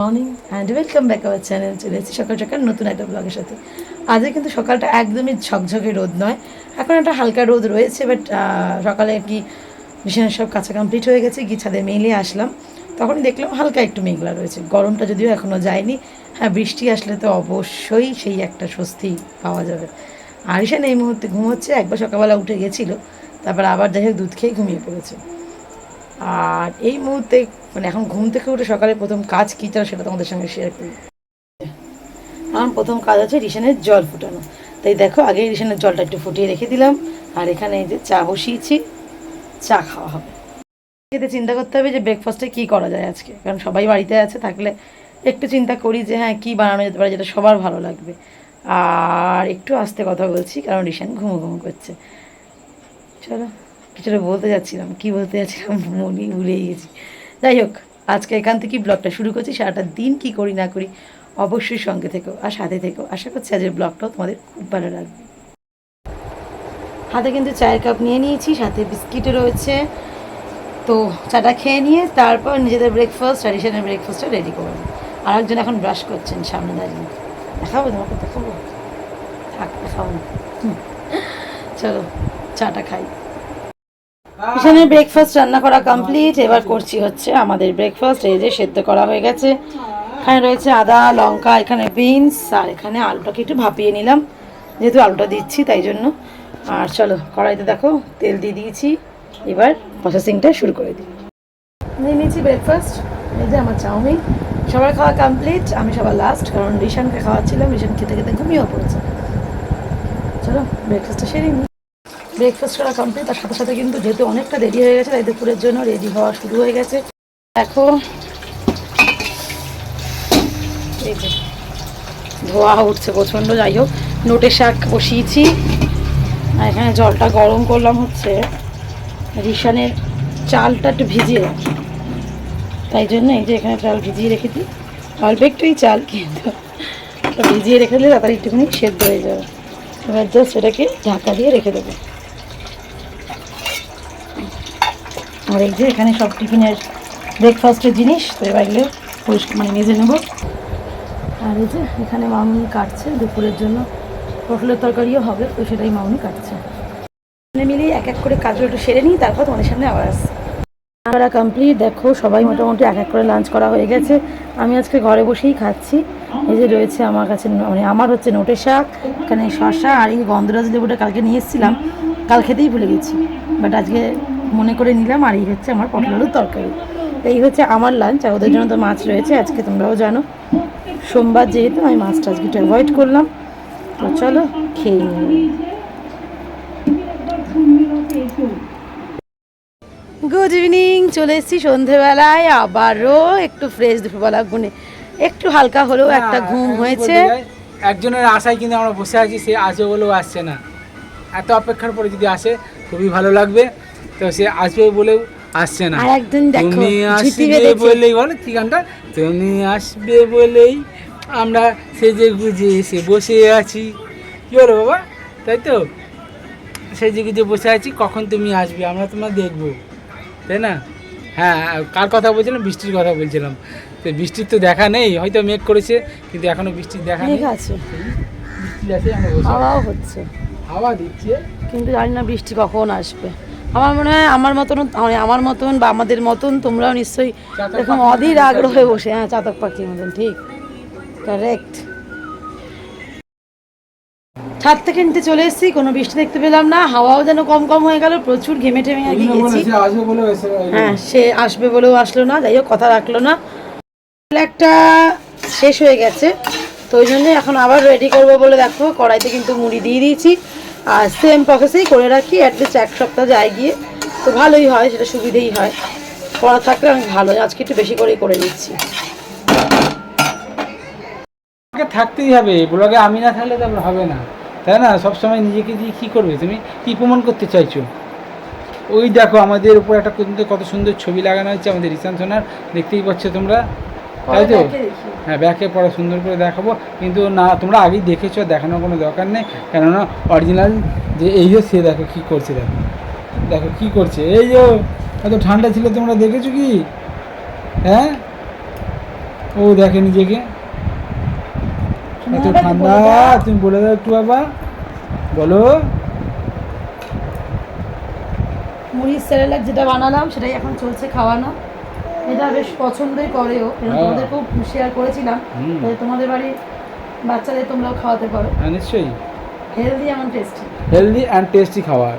Morning and welcome back our channel চলে এসেছি সকাল সকাল নতুন একটা ব্লগের সাথে। আজকে কিন্তু সকালটা একদমই ঝকঝকে রোদ নয়। এখন একটা হালকা রোদ রয়েছে বাট সকালে কি বিছানার সব কাঁচা কমপ্লিট হয়ে গেছে, গিয়ে ছাদে মেলে আসলাম। তখন দেখলাম হালকা একটু মেঘলা রয়েছে। গরমটা যদিও এখনও যায়নি। হ্যাঁ বৃষ্টি আসলে তো অবশ্যই সেই একটা স্বস্তি পাওয়া যাবে। আর ঈশান এই মুহূর্তে ঘুমোচ্ছে, একবার সকালবেলা উঠে গেছিল, তারপর আবার যাই হোক দুধ খেয়ে ঘুমিয়ে পড়েছে। আর এই মুহূর্তে মানে এখন ঘুম থেকে উঠে সকালে প্রথম কাজ কী চলে সেটা তোমাদের সঙ্গে শেয়ার করি। আমার প্রথম কাজ আছে রিসেনের জল ফুটানো। তাই দেখো আগে রিসেনের জলটা একটু ফুটিয়ে রেখে দিলাম। আর এখানে এই যে চা বসিয়েছি, চা খাওয়া হবে। এতে চিন্তা করতে হবে যে ব্রেকফাস্টে কী করা যায় আজকে। কারণ সবাই বাড়িতে আছে, থাকলে একটু চিন্তা করি যে হ্যাঁ কী বানানো যেতে পারে যেটা সবার ভালো লাগবে। আর একটু আস্তে কথা বলছি, কারণ রিসেন ঘুমো ঘুমো করছে। চলো। কিছুটা বলতে যাচ্ছিলাম, কি বলতে যাচ্ছিলাম মনে ভুলেই গেছি। যাই হোক, আজকে এখান থেকেই ব্লগটা শুরু করছি, সারাটা দিন কি করি না করি, অবশ্যই সঙ্গে থেকো আর সাথে থেকো। আশা করছি আজকের ব্লগটাও তোমাদের খুব ভালো লাগবে। হাতে কিন্তু চায়ের কাপ নিয়ে নিয়েছি, সাথে বিস্কিটও রয়েছে। তো চাটা খেয়ে নিয়ে তারপর নিজেদের ব্রেকফাস্ট ট্র্যাডিশনাল ব্রেকফাস্টটা রেডি করব আর একজন এখন ব্রাশ করছেন সামনে দাঁড়িয়ে। দেখাবো তোমাকে, দেখাবো? থাক, দেখাবো। চলো, চাটা খাই। এখানে ব্রেকফাস্ট রান্না করা কমপ্লিট এবার করছি হচ্ছে আমাদের ব্রেকফাস্ট এই যে সেদ্ধ করা হয়ে গেছে। এখানে রয়েছে আদা, লঙ্কা, এখানে বিনস আর এখানে আলুটাকে একটু ভাপিয়ে নিলাম। যেহেতু আলুটা দিচ্ছি, তাই জন্য। আর চলো, কড়াইতে দেখো, তেল দিয়ে দিয়েছি। এবার প্রসেসিংটা শুরু করে দিই। নিয়ে নিয়েছি ব্রেকফাস্ট এই যে আমার চাউমিন। সবার খাওয়া কমপ্লিট আমি সবার লাস্ট কারণ রিশানকে খাওয়াচ্ছিলাম। রিশান খেতে খেতে ঘুমিয়েও পড়েছে। চলো ব্রেকফাস্টটা সেরে নিই। ব্রেকফাস্ট করা কমপ্লিট তার সাথে সাথে কিন্তু যেহেতু অনেকটা দেরি হয়ে গেছে, তাই দুপুরের জন্য রেডি হওয়া শুরু হয়ে গেছে। দেখো, এই যে, ধোয়া উঠছে প্রচণ্ড, যাই হোক, নোটে শাক বসিয়েছি। এখানে জলটা গরম করলাম হচ্ছে রিশানের চালটা একটু ভিজিয়ে রাখি। তাই জন্য এই যে এখানে চাল ভিজিয়ে রেখেছি অল্প একটুই চাল, কিন্তু ভিজিয়ে রেখে দিলে তাড়াতাড়ি একটুখানি সেদ্ধ হয়ে যাবে। এবার জাস্ট এটাকে ঢাকা দিয়ে রেখে দেবো। আর এই যে এখানে সব টিফিনের ব্রেকফাস্টের জিনিস, তো এবার এগুলো পরিষ্কার মানে মেজে নেব। আর এই যে এখানে মামুনি কাটছে, দুপুরের জন্য পটলের তরকারিও হবে, তো সেটাই মামুনি কাটছে। মানে মিলিয়ে এক এক করে কাজগুলো একটু সেরে নিই, তারপর তোমাদের সামনে আবার আসছি। আমরা কমপ্লিট দেখো, সবাই মোটামুটি এক এক করে লাঞ্চ করা হয়ে গেছে। আমি আজকে ঘরে বসেই খাচ্ছি। এই যে রয়েছে আমার কাছে মানে আমার হচ্ছে নোটে শাক, এখানে শশা আর এই গন্ধরাজ লেবুটা কালকে নিয়ে এসেছিলাম। কাল খেতেই ভুলে গেছি বাট আজকে মনে করে নিলাম আর এই হচ্ছে আমার পটল আলুর তরকারি। এই হচ্ছে আমার লাঞ্চ আর ওদের জন্য তো মাছ রয়েছে আজকে তোমরাও জানো। সোমবার যেহেতু আমি মাছটা আজকে একটু অ্যাভয়েড করলাম। তো চলো খেয়ে নিই। গুড ইভিনিং চলে এসেছি সন্ধেবেলায় আবারও একটু ফ্রেশ দুপুরবেলা গুনে। একটু হালকা হলেও একটা ঘুম হয়েছে। একজনের আশায় কিন্তু আমরা বসে আছি সে আসবে বলেও আসছে না। এত অপেক্ষার পরে যদি আসে খুবই ভালো লাগবে। তো সে আসবে বলেও আসছে না। তুমি আসবে বলেই বলো কি গানটা? তুমি আসবে বলেই আমরা সেজে গুজে এসে বসে আছি। কি বলো বাবা? তাই তো? সেজে গুজে বসে আছি কখন তুমি আসবে? আমরা তোমার দেখব। তাই না? হ্যাঁ কার কথা বলছিলাম? বৃষ্টির কথা বলছিলাম। তো বৃষ্টির তো দেখা নেই হয়তো মেঘ করেছে কিন্তু এখনও বৃষ্টির দেখা নেই। আছে। বৃষ্টি আছে। হচ্ছে। হাওয়া দিচ্ছে। কিন্তু জানি না বৃষ্টি কখন আসবে। আমার মনে হয় আমার মতন মানে আমার মতন বা আমাদের মতন তোমরাও নিশ্চয়ই এরকম অধীর আগ্রহে বসে হ্যাঁ চাতক পাখির মতন ঠিক। কারেক্ট ছাদ থেকে নিতে চলে এসেছি কোনো বৃষ্টি দেখতে পেলাম না হাওয়াও যেন কম কম হয়ে গেল প্রচুর ঘেমে টেমে আর কি গেছি। হ্যাঁ সে আসবে বলেও আসলো না যাই হোক কথা রাখল না। একটা শেষ হয়ে গেছে তো ওই জন্য এখন আবার রেডি করব বলে দেখো কড়াইতে কিন্তু মুড়ি দিয়ে দিয়েছি। আর সেম প্রসেসেই করে রাখি অ্যাটলিস্ট এক সপ্তাহ যায় গিয়ে। তো ভালোই হয় সেটা সুবিধেই হয়। করা থাকলে অনেক ভালো। আজকে একটু বেশি করেই করে নিচ্ছি। আমাকে থাকতেই হবে ব্লগে আমি না থাকলে তো হবে না। তাই না? সবসময় নিজেকে দিয়ে কী করবে? তুমি কী প্রমাণ করতে চাইছো? ওই দেখো আমাদের উপর একটা কত সুন্দর ছবি লাগানো হয়েছে আমাদের রিসান সোনার দেখতেই পাচ্ছ তোমরা। তাই তো? হ্যাঁ ব্যাকে পরে সুন্দর করে দেখাবো। কিন্তু না তোমরা আগেই দেখেছ দেখানোর কোনো দরকার নেই। কেননা অরিজিনাল যে এই যে সে দেখো কী করছে দেখো। দেখো কী করছে। এই যে এত ঠান্ডা ছিল তোমরা দেখেছ কি? হ্যাঁ? ও দেখে নিজেকে। এত ঠান্ডা তুমি বলে দাও একটু বাবা। বলো। মুড়ির স্যালাড যেটা বানালাম সেটাই এখন চলছে খাওয়ানো। এটা বেশ পছন্দই করেও এবং খুব তোমাদেরকেও শেয়ার করেছিলাম। তোমাদের বাড়ির বাচ্চাদের তোমরাও খাওয়াতে পারো। হ্যাঁ নিশ্চয়ই। হেলদি এমন টেস্টি হেলদি অ্যান্ড টেস্টি খাবার।